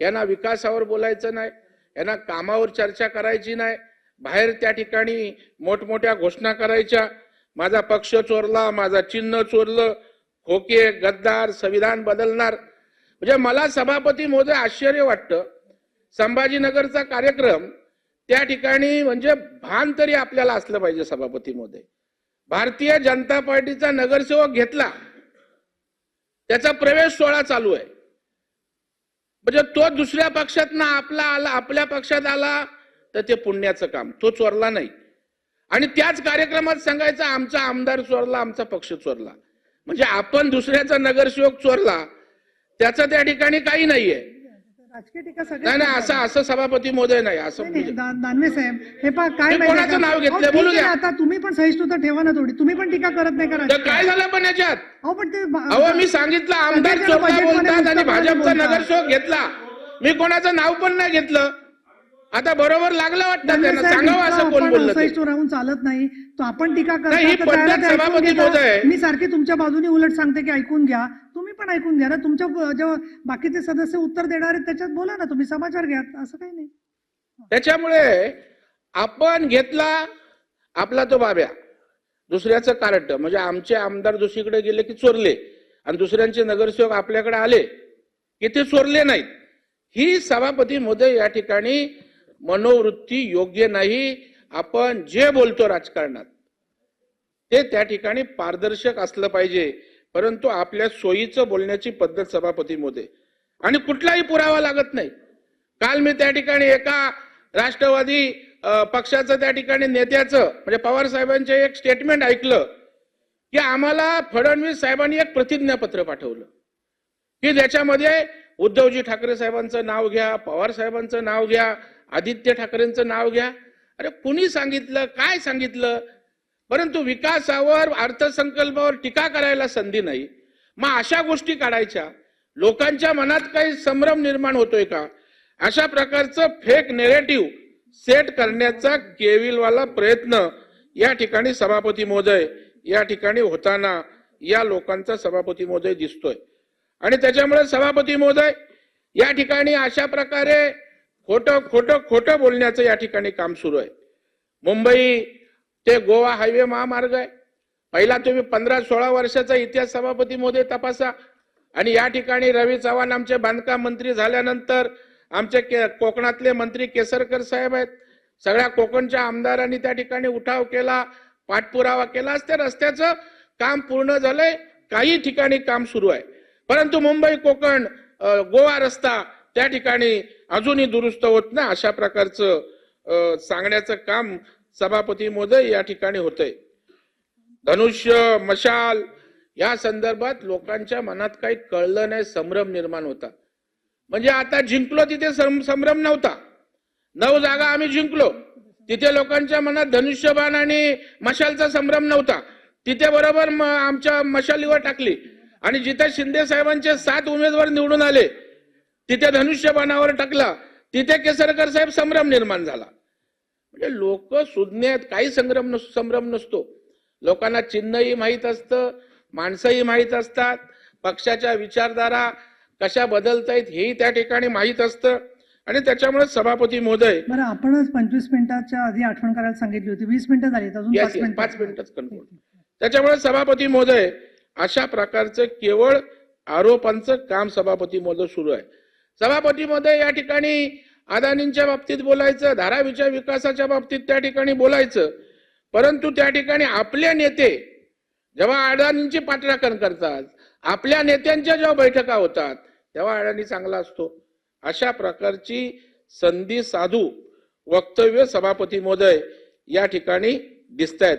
यांना विकासावर बोलायचं नाही यांना कामावर चर्चा करायची नाही बाहेर त्या ठिकाणी मोठमोठ्या घोषणा करायच्या. माझा पक्ष चोरला माझा चिन्ह चोरलं खोके गद्दार संविधान बदलणार. म्हणजे मला सभापती महोदय आश्चर्य वाटतं. संभाजीनगरचा कार्यक्रम त्या ठिकाणी म्हणजे भान तरी आपल्याला असलं पाहिजे सभापती महोदय. भारतीय जनता पार्टीचा नगरसेवक घेतला. त्याचा प्रवेश सोहळा चालू आहे. म्हणजे तो दुसऱ्या पक्षात ना आपला आला आपल्या पक्षात आला तर ते पुण्याचं काम. तो चोरला नाही. आणि त्याच कार्यक्रमात सांगायचं आमचा आमदार चोरला आमचा पक्ष चोरला. म्हणजे आपण दुसऱ्याचा नगरसेवक चोरला त्याचं त्या ठिकाणी काही नाहीये. राजकीय टीका नाही नाही असं असं सभापती महोदय नाही असं नाही, नाही, म्हणजे- दा- दानवे साहेब हे पहा काय मी कोणाचं का? नाव घेतलंय? अहो, ठीक बोलू आहे द्या. आता तुम्ही पण सहिष्णुता ठेवा ना थोडी तुम्ही पण टीका करत नाही का तर राजकीय? काय झालं पण याच्यात अहो पण ते बा- अहो मी सांगितलं आमदार बजेटमध्ये बोलतात आणि भाजपचा बोलतात. नगरसेवक घेतला मी कोणाचं नाव पण नाही घेतलं आता बरोबर लागलं वाटतं दानवे त्यांना साहेब, सांगावं इतकं असं कोण आपण बोललं ते. असहिष्णू राहून चालत नाही तो आपण टीका करता नाही, ही तर त्याला पद्धत ते ऐकून सभापती घेता. महोदय. मी सारखी तुमच्या बाजूने उलट सांगते की ऐकून घ्या तुम्ही पण ऐकून घ्या ना. तुमच्या जेव्हा बाकीचे सदस्य उत्तर देणार आहेत त्याच्यात बोला ना. तुम्ही समाचार घ्या. असं काही नाही. त्याच्यामुळे आपण घेतला आपला तो बाब्या. दुसऱ्याचं कार्ट म्हणजे आमचे आमदार दुसरीकडे गेले की चोरले. आणि दुसऱ्यांचे नगरसेवक आपल्याकडे आले की ते चोरले नाहीत. ही सभापती महोदय या ठिकाणी मनोवृत्ती योग्य नाही. आपण जे बोलतो राजकारणात ते त्या ठिकाणी पारदर्शक असलं पाहिजे. परंतु आपल्या सोयीचं बोलण्याची पद्धत सभापती महोदय आणि कुठलाही पुरावा लागत नाही. काल मी त्या ठिकाणी एका राष्ट्रवादी पक्षाचं त्या ठिकाणी नेत्याचं म्हणजे पवार साहेबांचे एक स्टेटमेंट ऐकलं की आम्हाला फडणवीस साहेबांनी एक प्रतिज्ञापत्र पाठवलं. की ज्याच्यामध्ये उद्धवजी ठाकरे साहेबांचं नाव घ्या पवार साहेबांचं नाव घ्या आदित्य ठाकरेंचं नाव घ्या. अरे कुणी सांगितलं? काय सांगितलं? परंतु विकासावर अर्थसंकल्पावर टीका करायला संधी नाही. मग अशा गोष्टी काढायच्या. लोकांच्या मनात काही संभ्रम निर्माण होतोय का? अशा प्रकारचं फेक नेरेटिव्ह सेट करण्याचा केविलवाला प्रयत्न या ठिकाणी सभापती महोदय या ठिकाणी होताना या लोकांचा सभापती महोदय दिसतोय. आणि त्याच्यामुळे सभापती महोदय या ठिकाणी अशा प्रकारे खोटं खोटं खोटं बोलण्याचं या ठिकाणी काम सुरू आहे. मुंबई ते गोवा हायवे महामार्ग आहे. पहिला तुम्ही पंधरा सोळा वर्षाचा इतिहास सभापती मोदी तपासा. आणि या ठिकाणी रवी चव्हाण आमचे बांधकाम मंत्री झाल्यानंतर आमचे के- कोकणातले मंत्री केसरकर साहेब आहेत. सगळ्या कोकणच्या आमदारांनी त्या ठिकाणी उठाव केला पाठपुरावा केला. आज त्या रस्त्याचं काम पूर्ण झालंय. काही ठिकाणी काम सुरू आहे. परंतु मुंबई कोकण गोवा रस्ता त्या ठिकाणी अजूनही दुरुस्त होत ना अशा प्रकारचं सांगण्याचं काम सभापती महोदय या ठिकाणी होतंय. धनुष्य मशाल या संदर्भात लोकांच्या मनात काही कळलं नाही संभ्रम निर्माण होता. म्हणजे आता जिंकलो तिथे सं- संभ्रम नव्हता. नऊ जागा आम्ही जिंकलो. तिथे लोकांच्या मनात धनुष्यबाण आणि मशालचा संभ्रम नव्हता. तिथे बरोबर आमच्या मशालीवर टाकली. आणि जिथे शिंदे साहेबांचे सात उमेदवार निवडून आले तिथे धनुष्यबाणावर टाकला. तिथे केसरकर साहेब संभ्रम निर्माण झाला. म्हणजे लोक सुज्ञ आहेत काही संग्रम नस संभ्रम नसतो. लोकांना चिन्हही माहीत असतं माणसंही माहीत असतात पक्षाच्या विचारधारा कशा बदलतायत हेही त्या ठिकाणी माहीत असतं. आणि त्याच्यामुळे सभापती महोदय बरं आपणच पंचवीस मिनिटाच्या आधी आठवण करायला सांगितली होती. वीस मिनिटं झाली अजून पाच मिनिटं. पाच मिनिटच कन्फर्म त्याच्यामुळे सभापती महोदय अशा प्रकारचं केवळ आरोपांचं काम सभापती महोदय सुरू आहे. सभापती महोदय या ठिकाणी अदानींच्या बाबतीत बोलायचं धारावीच्या विकासाच्या बाबतीत त्या ठिकाणी बोलायचं. परंतु त्या ठिकाणी आपले नेते जेव्हा अडाणींची पाठराखण करतात आपल्या नेत्यांच्या जेव्हा बैठका होतात तेव्हा अडाणी चांगला असतो. अशा प्रकारची संधी साधू वक्तव्य सभापती महोदय या ठिकाणी दिसत आहेत